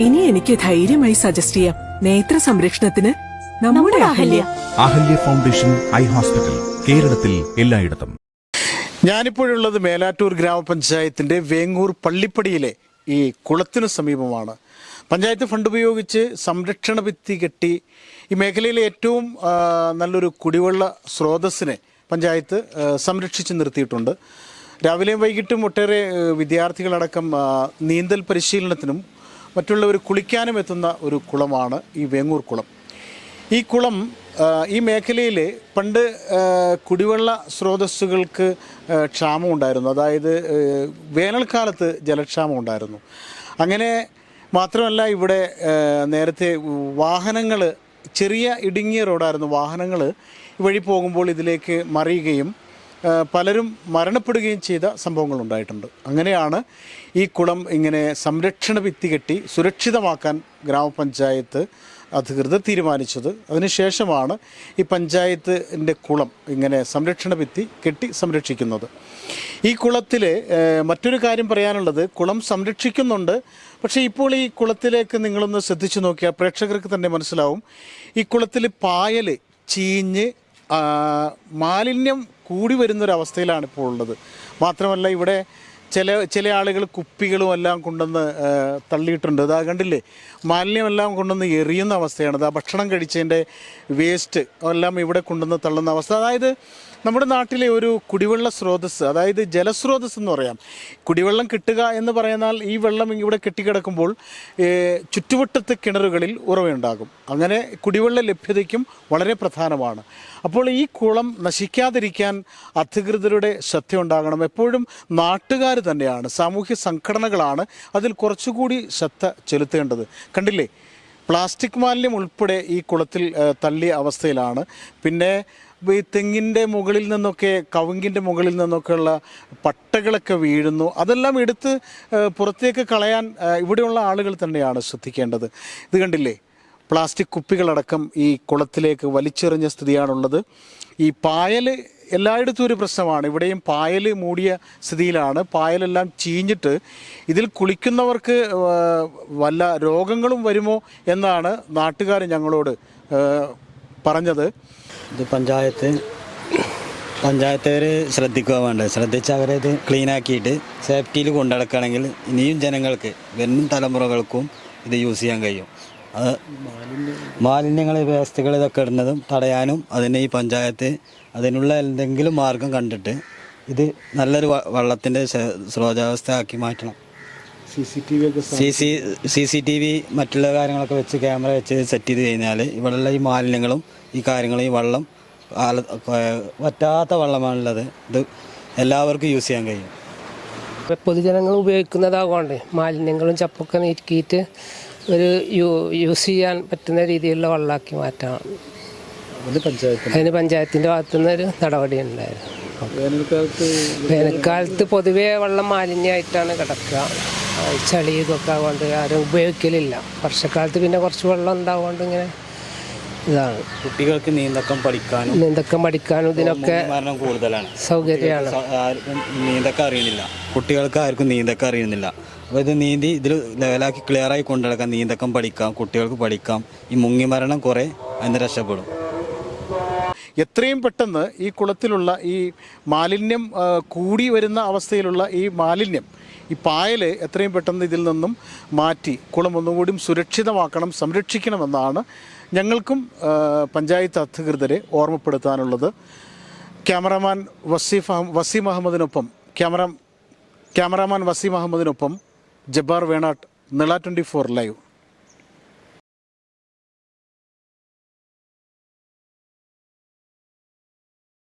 ഇനി എനിക്ക് ധൈര്യമായി സജസ്റ്റ് ചെയ്യാം. നേത്ര സംരക്ഷണത്തിന് നമ്മുടെ Ahalya. Ahalya. Foundation eye hospital കേരളത്തിൽ എല്ലായിടത്തും. ഞാനിപ്പോഴുള്ളത് മേലാറ്റൂർ ഗ്രാമപഞ്ചായത്തിന്റെ വേങ്ങൂർ പള്ളിപ്പടിയിലെ ഈ കുളത്തിനു സമീപമാണ്. പഞ്ചായത്ത് ഫണ്ട് ഉപയോഗിച്ച് സംരക്ഷണ ഭിത്തി കെട്ടി ഈ മേഖലയിലെ ഏറ്റവും നല്ലൊരു കുടിവെള്ള സ്രോതസ്സിനെ പഞ്ചായത്ത് സംരക്ഷിച്ചു നിർത്തിയിട്ടുണ്ട്. രാവിലെയും വൈകിട്ടും ഒട്ടേറെ വിദ്യാർത്ഥികളടക്കം നീന്തൽ പരിശീലനത്തിനും മറ്റുള്ളവർ കുളിക്കാനും എത്തുന്ന ഒരു കുളമാണ് ഈ വേങ്ങൂർ കുളം. ഈ കുളം ഈ മേഖലയിൽ പണ്ട് കുടിവെള്ള സ്രോതസ്സുകൾക്ക് ക്ഷാമം ഉണ്ടായിരുന്നു. അതായത് വേനൽക്കാലത്ത് ജലക്ഷാമം ഉണ്ടായിരുന്നു. അങ്ങനെ മാത്രമല്ല ഇവിടെ നേരത്തെ വാഹനങ്ങൾ ചെറിയ ഇടുങ്ങിയ റോഡായിരുന്നു. വാഹനങ്ങൾ വഴി പോകുമ്പോൾ ഇതിലേക്ക് മറിയുകയും പലരും മരണപ്പെടുകയും ചെയ്ത സംഭവങ്ങൾ ഉണ്ടായിട്ടുണ്ട്. അങ്ങനെയാണ് ഈ കുളം ഇങ്ങനെ സംരക്ഷണ ഭിത്തി കെട്ടി സുരക്ഷിതമാക്കാൻ ഗ്രാമപഞ്ചായത്ത് അധികൃതർ തീരുമാനിച്ചത്. അതിനുശേഷമാണ് ഈ പഞ്ചായത്തിന്റെ കുളം ഇങ്ങനെ സംരക്ഷണ ഭിത്തി കെട്ടി സംരക്ഷിക്കുന്നത്. ഈ കുളത്തിൽ മറ്റൊരു കാര്യം പറയാനുള്ളത് കുളം സംരക്ഷിക്കുന്നുണ്ട്. പക്ഷേ ഇപ്പോൾ ഈ കുളത്തിലേക്ക് നിങ്ങളൊന്ന് ശ്രദ്ധിച്ചു നോക്കിയാൽ പ്രേക്ഷകർക്ക് തന്നെ മനസ്സിലാവും. ഈ കുളത്തിൽ പായൽ ചീഞ്ഞ് മാലിന്യം കൂടി വരുന്നൊരവസ്ഥയിലാണ് ഇപ്പോൾ ഉള്ളത്. മാത്രമല്ല ഇവിടെ ചില ചില ആളുകൾ കുപ്പികളും എല്ലാം കൊണ്ടുവന്ന് തള്ളിയിട്ടുണ്ട്. അതാ കണ്ടില്ലേ? മാലിന്യമെല്ലാം കൊണ്ടുവന്ന് എറിയുന്ന അവസ്ഥയാണ്. അതാ ഭക്ഷണം കഴിച്ചതിന്റെ വേസ്റ്റ് എല്ലാം ഇവിടെ കൊണ്ടുവന്ന് തള്ളുന്ന അവസ്ഥ. അതായത് നമ്മുടെ നാട്ടിലെ ഒരു കുടിവെള്ള സ്രോതസ് അതായത് ജലസ്രോതസ് എന്ന് പറയാം. കുടിവെള്ളം കിട്ടുക എന്ന് പറയുന്നാൽ ഈ വെള്ളം ഇവിടെ കെട്ടിക്കിടക്കുമ്പോൾ ചുറ്റുവട്ടത്ത് കിണറുകളിൽ ഉറവയുണ്ടാകും. അങ്ങനെ കുടിവെള്ള ലഭ്യതയ്ക്കും വളരെ പ്രധാനമാണ്. അപ്പോൾ ഈ കുളം നശിക്കാതിരിക്കാൻ അധികൃതരുടെ ശ്രദ്ധ ഉണ്ടാകണം എപ്പോഴും നാട്ടുകാർ തന്നെയാണ് സാമൂഹ്യ സംഘടനകളാണ് അതിൽ കുറച്ചുകൂടി ശ്രദ്ധ ചെലുത്തേണ്ടത്. കണ്ടില്ലേ? പ്ലാസ്റ്റിക് മാലിന്യം ഉൾപ്പെടെ ഈ കുളത്തിൽ തള്ളിയ അവസ്ഥയിലാണ്. പിന്നെ ഈ തെങ്ങിന്റെ മുകളിൽ നിന്നൊക്കെ കവുങ്കിന്റെ മുകളിൽ നിന്നൊക്കെയുള്ള പട്ടകളൊക്കെ വീഴുന്നു. അതെല്ലാം എടുത്ത് പുറത്തേക്ക് കളയാൻ ഇവിടെയുള്ള ആളുകൾ തന്നെയാണ് ശ്രദ്ധിക്കേണ്ടത്. ഇത് കണ്ടില്ലേ? പ്ലാസ്റ്റിക് കുപ്പികളടക്കം ഈ കുളത്തിലേക്ക് വലിച്ചെറിഞ്ഞ സ്ഥിതിയാണുള്ളത്. ഈ പായൽ എല്ലായിടത്തും ഒരു പ്രശ്നമാണ്. ഇവിടെയും പായൽ മൂടിയ സ്ഥിതിയിലാണ്. പായലെല്ലാം ചീഞ്ഞിട്ട് ഇതിൽ കുളിക്കുന്നവർക്ക് വല്ല രോഗങ്ങളും വരുമോ എന്നാണ് നാട്ടുകാർ ഞങ്ങളോട് പറഞ്ഞത് ഇത് പഞ്ചായത്ത് പഞ്ചായത്തുകാർ ശ്രദ്ധിക്കുക വേണ്ടത് ശ്രദ്ധിച്ച് അവരെ ക്ലീൻ ആക്കിയിട്ട് സേഫ്റ്റിയിൽ കൊണ്ടുനടക്കുകയാണെങ്കിൽ ഇനിയും ജനങ്ങൾക്ക് വരും തലമുറകൾക്കും ഇത് യൂസ് ചെയ്യാൻ കഴിയും അത് മാലിന്യങ്ങൾ വേസ്റ്റുകൾ ഇതൊക്കെ ഇടുന്നതും തടയാനും അതിന് ഈ പഞ്ചായത്ത് അതിനുള്ള എന്തെങ്കിലും മാർഗം കണ്ടിട്ട് ഇത് നല്ലൊരു വെള്ളത്തിന്റെ സ്രോതാവസ്ഥ ആക്കി മാറ്റണം C C T V C C C C T V മറ്റുള്ള കാര്യങ്ങളൊക്കെ വെച്ച് ക്യാമറ വെച്ച് സെറ്റ് ചെയ്ത് കഴിഞ്ഞാൽ ഇവിടെയുള്ള ഈ മാലിന്യങ്ങളും ഈ കാര്യങ്ങളും ഈ വെള്ളം പറ്റാത്ത വറ്റാത്ത വെള്ളമാണുള്ളത്. ഇത് എല്ലാവർക്കും യൂസ് ചെയ്യാൻ കഴിയും. ഇപ്പൊ പൊതുജനങ്ങൾ ഉപയോഗിക്കുന്നതാകൊണ്ട് മാലിന്യങ്ങളും ചപ്പൊക്കെ നീക്കിയിട്ട് ഒരു യൂസ് ചെയ്യാൻ പറ്റുന്ന രീതിയിലുള്ള വെള്ളമാക്കി മാറ്റണം. പഞ്ചായത്ത് അതിന് പഞ്ചായത്തിന്റെ ഭാഗത്തുനിന്ന് ഒരു നടപടി ഉണ്ടായിരുന്നു. വേനൽക്കാലത്ത് വേനൽക്കാലത്ത് പൊതുവേ വെള്ളം മാലിന്യമായിട്ടാണ് കിടക്കുക. ചളി ഇതൊക്കെ ആകൊണ്ട് ആരും ഉപയോഗിക്കലില്ല. വർഷക്കാലത്ത് പിന്നെ കുറച്ച് വെള്ളം ഉണ്ടാവുകൊണ്ട് ഇങ്ങനെ ഇതാണ്. കുട്ടികൾക്ക് നീന്തക്കം പഠിക്കാനും നീന്തക്കം പഠിക്കാനും ഇതിനൊക്കെ മരണം കൂടുതലാണ്. സൗകര്യമാണ്. ആർക്കും നീന്തക്കം അറിയുന്നില്ല. കുട്ടികൾക്ക് ആർക്കും നീന്തക്കം അറിയുന്നില്ല. അപ്പോൾ ഇത് നീന്തി ഇതിൽ ലെവലാക്കി ക്ലിയറായി കൊണ്ടുനടക്കാം. നീന്തക്കം പഠിക്കാം. കുട്ടികൾക്ക് പഠിക്കാം. ഈ മുങ്ങിമരണം കുറേ അതിന് രക്ഷപ്പെടും. എത്രയും പെട്ടെന്ന് ഈ കുളത്തിലുള്ള ഈ മാലിന്യം കൂടി വരുന്ന അവസ്ഥയിലുള്ള ഈ മാലിന്യം ഈ പായൽ എത്രയും പെട്ടെന്ന് ഇതിൽ നിന്നും മാറ്റി കുളം ഒന്നുകൂടി സുരക്ഷിതമാക്കണം സംരക്ഷിക്കണമെന്നാണ് ഞങ്ങൾക്കും പഞ്ചായത്ത് അധികൃതരെ ഓർമ്മപ്പെടുത്താനുള്ളത്. ക്യാമറാമാൻ വസീഫ് വസീം അഹമ്മദിനൊപ്പം camera cameraman Waseem അഹമ്മദിനൊപ്പം Jabbar Venattu Nila twenty four live.